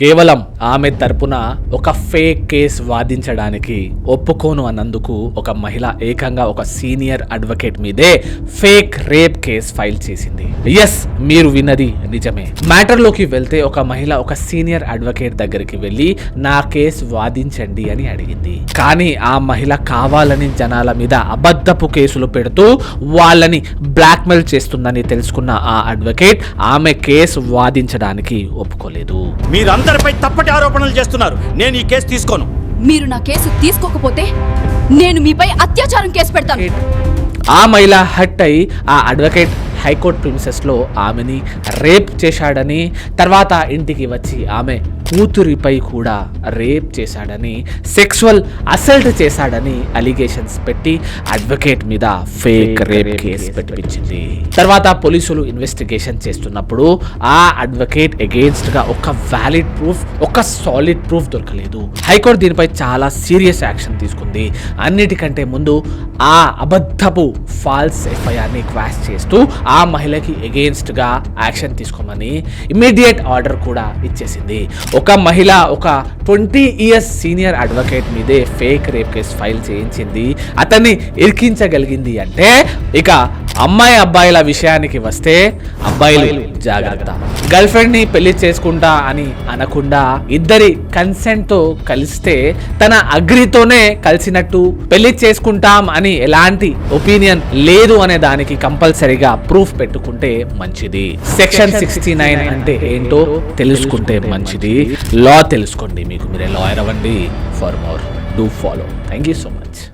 కేవలం ఆమె తరపున ఒక ఫేక్ కేస్ వాదించడానికి ఒప్పుకోను అన్నందుకు ఒక మహిళ ఏకంగా ఒక సీనియర్ అడ్వకేట్ మీదే ఫేక్ రేప్ కేస్ ఫైల్ చేసింది. ఎస్ మీరు విన్నది నిజమే. మ్యాటర్లోకి వెళ్తే ఒక మహిళ ఒక సీనియర్ అడ్వకేట్ దగ్గరికి వెళ్ళి నా కేస్ వాదించండి అని అడిగింది. కానీ ఆ మహిళ కావాలని జనాల మీద అబద్ధపు కేసులు పెడుతూ వాళ్ళని బ్లాక్మెయిల్ చేస్తుందని తెలుసుకున్న ఆ అడ్వకేట్ ఆమె కేసు వాదించడానికి ఒప్పుకోలేదు. మీరందరిపై తప్పటి ఆరోపణలు చేస్తున్నారు. నేను ఈ కేసు తీసుకోను. మీరు నా కేసు తీసుకోకపోతే నేను మీపై అత్యాచారం కేసు పెడతాను. ఆ మహిళ హట్ అయి ఆ అడ్వకేట్ హైకోర్టు ప్రిన్సెస్లో ఆమెని రేప్ చేశాడని తర్వాత ఇంటికి వచ్చి ఆమె కూతురిపై కూడా రేప్ చేశాడని సెక్సువల్ అసల్ట్ చేశాడని అలిగేషన్స్ పెట్టి అడ్వకేట్ మీద ఫేక్ రేప్ కేసు పెట్టించింది తర్వాత పోలీసులు ఇన్వెస్టిగేషన్ చేస్తున్నప్పుడు ఆ అడ్వకేట్ అగేన్స్ట్గా ఒక వ్యాలిడ్ ప్రూఫ్ ఒక సాలిడ్ ప్రూఫ్ దొరకలేదు. హైకోర్టు దీనిపై చాలా సీరియస్ యాక్షన్ తీసుకుంది. అన్నిటికంటే ముందు ఆ అబద్ధపు ఫాల్స్ ఎఫ్ఐఆర్ని క్వాష్ చేస్తూ ఆ మహిళకి against యాక్షన్ తీసుకోమని ఇమ్మీడియట్ ఆర్డర్ కూడా ఇచ్చేసింది. ఒక మహిళ ఒక ట్వంటీ ఇయర్స్ సీనియర్ అడ్వకేట్ మీదే ఫేక్ రేప్ కేసు ఫైల్ చేయించింది. అతన్ని ఇరికించగలిగింది అంటే ఇక అమ్మాయి అబ్బాయిల విషయానికి వస్తే అబ్బాయిలు జాగ్రత్త. గర్ల్ ఫ్రెండ్ని పెళ్ళి చేసుకుంటా అని అనకుండా ఇద్దరి కన్సెంట్తో కలిస్తే తన అగ్రితోనే కలిసినట్టు పెళ్ళి చేసుకుంటాం అని ఎలాంటి ఒపీనియన్ లేదు అనే దానికి కంపల్సరీగా ప్రూఫ్ పెట్టుకుంటే మంచిది. సెక్షన్ సిక్స్టీ నైన్ అంటే ఏంటో తెలుసుకుంటే మంచిది. లా తెలుసుకోండి మీకు. మీరే లాయర్ అవ్వండి. For more do follow. Thank you so much.